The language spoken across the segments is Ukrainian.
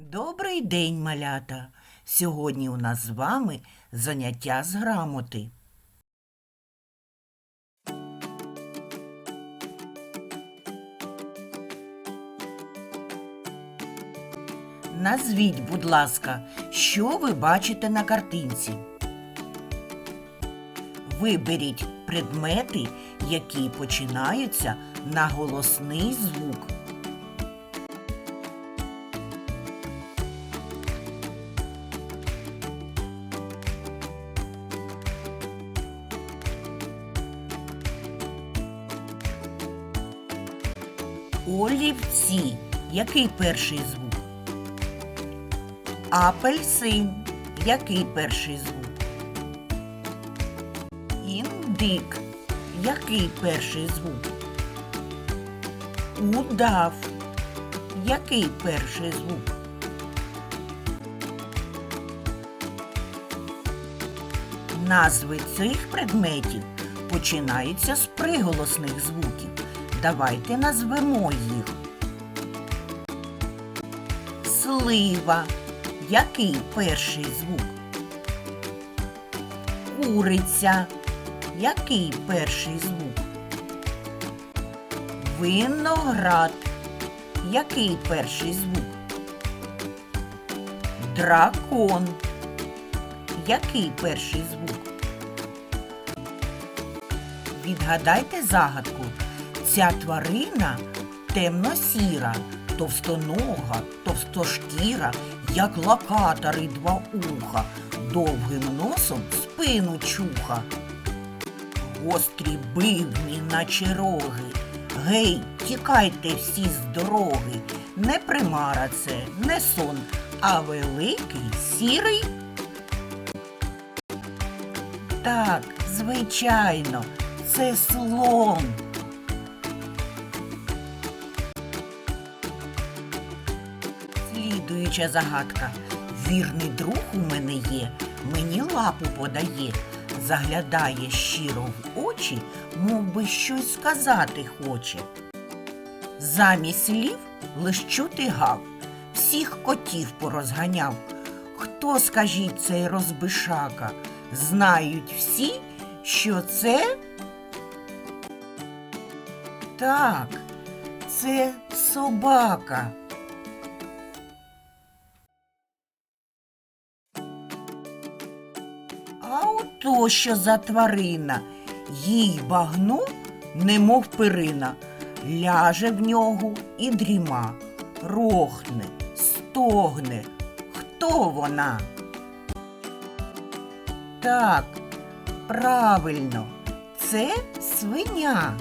Добрий день, малята! Сьогодні у нас з вами заняття з грамоти. Назвіть, будь ласка, що ви бачите на картинці. Виберіть предмети, які починаються на голосний звук. Олівці. Який перший звук? Апельсин. Який перший звук? Індик. Який перший звук? Удав. Який перший звук? Назви цих предметів починаються з приголосних звуків. Давайте назвемо їх. Слива. Який перший звук? Куриця. Який перший звук? Виноград. Який перший звук? Дракон. Який перший звук? Відгадайте загадку. Ця тварина темно-сіра, товстонога, товстошкіра, як локатори два уха, довгим носом спину чуха. Гострі бивні, наче роги. Гей, тікайте всі з дороги. Не примара це, не сон, а великий сірий. Так, звичайно, це слон. Слідуюча загадка. Вірний друг у мене є, мені лапу подає, заглядає щиро в очі, мов би щось сказати хоче. Замість слів лиш чути гав, всіх котів порозганяв. Хто, скажіть, цей розбишака? Знають всі, що це так, це собака. А ото що за тварина, їй багно, немов перина, ляже в нього і дріма, рохне, стогне. Хто вона? Так, правильно, це свиня.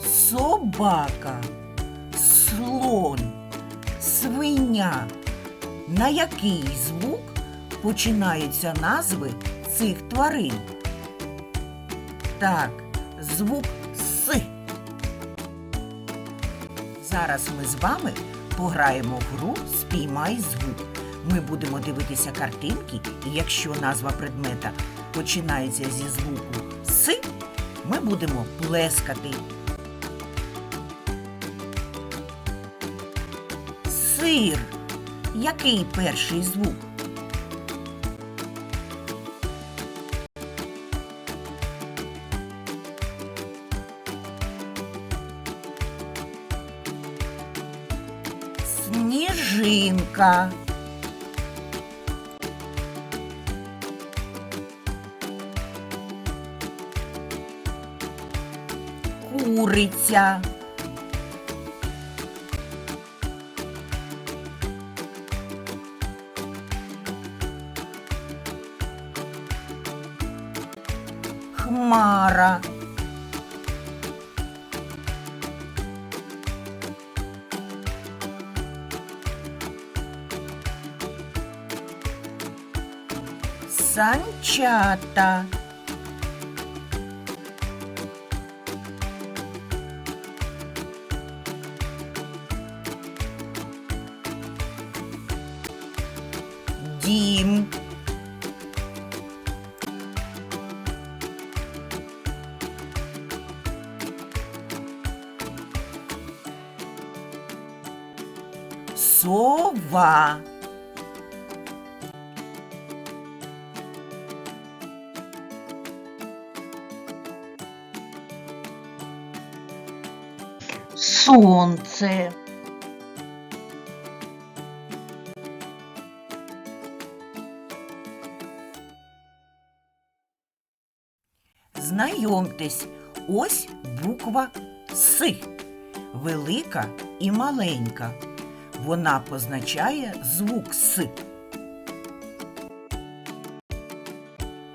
Собака, слон, свиня. На який звук починаються назви цих тварин? Так, звук С. Зараз ми з вами пограємо в гру Спіймай звук. Ми будемо дивитися картинки, і якщо назва предмета починається зі звуку С, ми будемо плескати. Сир. Який перший звук? Сніжинка. Куриця. гора. Санчата Сова. Сонце. Знайомтесь, ось буква С. Велика і маленька. Вона позначає звук С.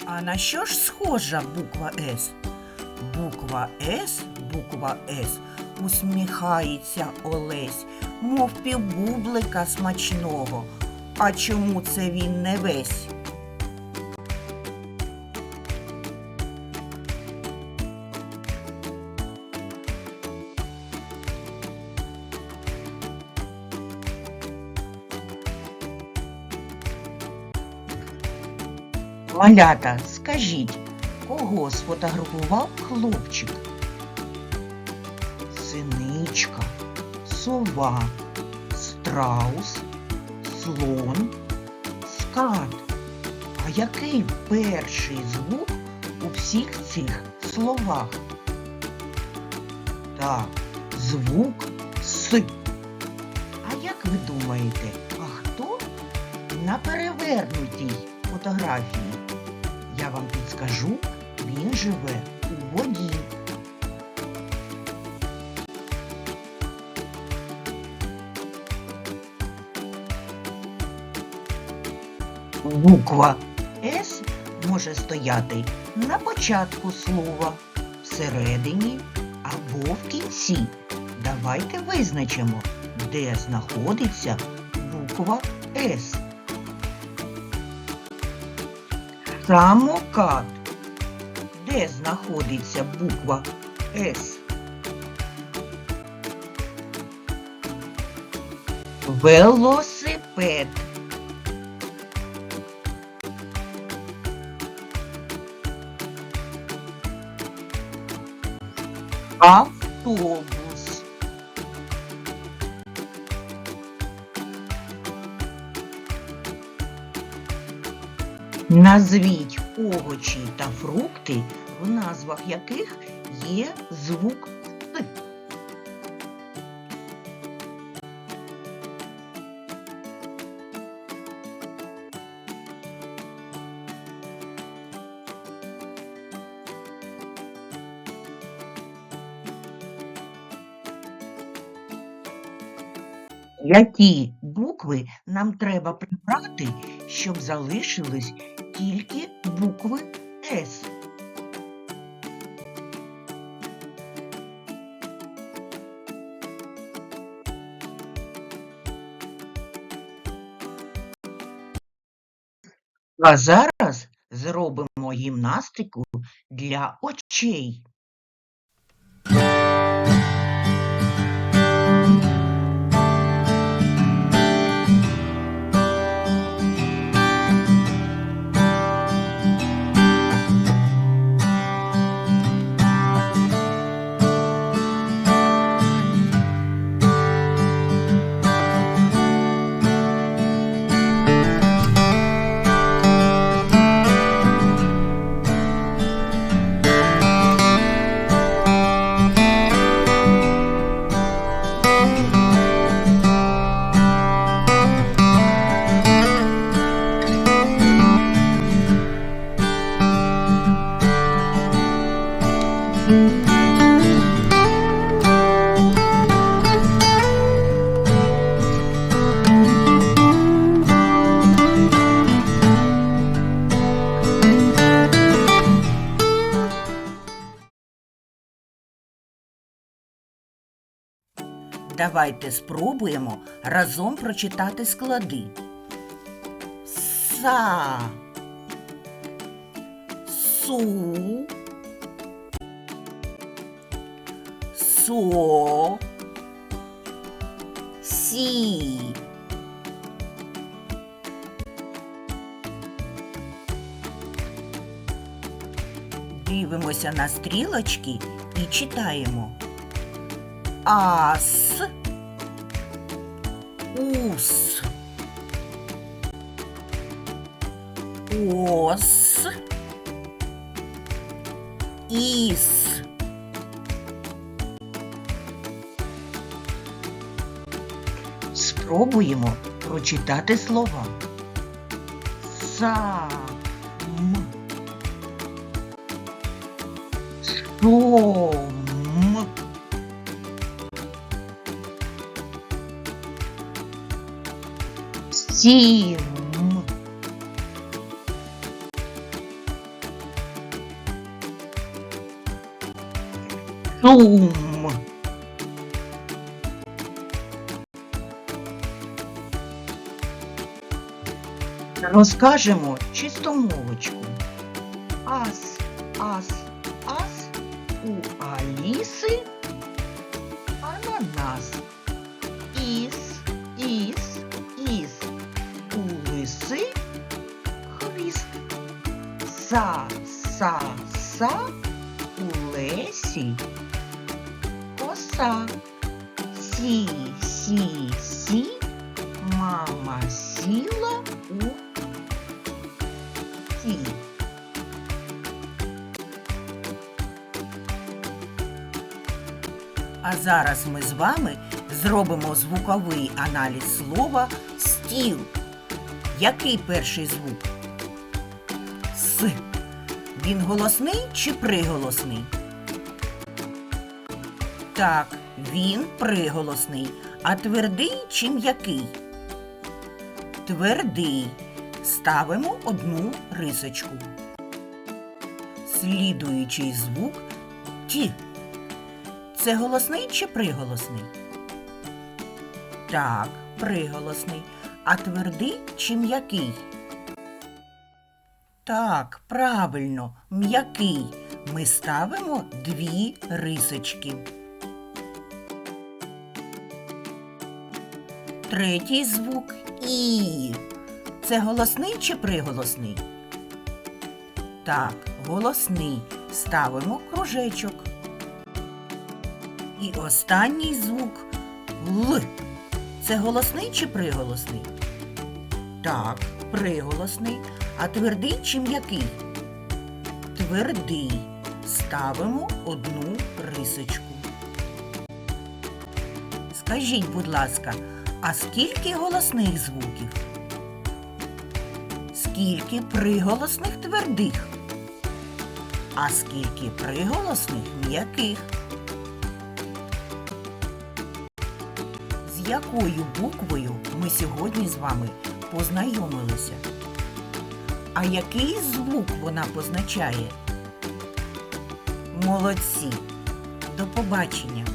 А на що ж схожа буква С? Буква С, буква С усміхається Олесь, мов півбублика смачного. А чому це він не весь? Малята, скажіть, кого сфотографував хлопчик? Синичка, сова, страус, слон, скат. А який перший звук у всіх цих словах? Так, звук С. А як ви думаєте, а хто на перевернутій фотографії? Я вам підскажу, він живе у воді. Буква С може стояти на початку слова, всередині або в кінці. Давайте визначимо, де знаходиться буква С. Самокат. Де знаходиться буква С? Велосипед. Автобус. Назвіть овочі та фрукти, в назвах яких є звук С. Які букви нам треба прибрати, щоб залишились тільки букви С? А зараз зробимо гімнастику для очей. Давайте спробуємо разом прочитати склади. Са. Су. Со. Сі. Дивимося на стрілочки і читаємо. Ас. ус, ос, іс. Спробуємо прочитати слова. Сам. Сом. Сім. Шум. Розкажемо чистомовочку. Ас, ас, ас у Аліси Са, са, у лесі коса. Сі, сі, сі мама сіла у сі. А зараз ми з вами зробимо звуковий аналіз слова стіл. Який перший звук? Він голосний чи приголосний? Так, він приголосний. А твердий чи м'який? Твердий. Ставимо одну рисочку. Слідуючий звук ті. Це голосний чи приголосний? Так, приголосний. А твердий чи м'який? Так, правильно, м'який. Ми ставимо дві рисочки. Третій звук І. Це голосний чи приголосний? Так, голосний. Ставимо кружечок. І останній звук Л. Це голосний чи приголосний? Так, приголосний. А твердий чи м'який? Твердий. Ставимо одну рисочку. Скажіть, будь ласка, а скільки голосних звуків? Скільки приголосних твердих? А скільки приголосних м'яких? З якою буквою ми сьогодні з вами познайомилися? А який звук вона позначає? Молодці! До побачення!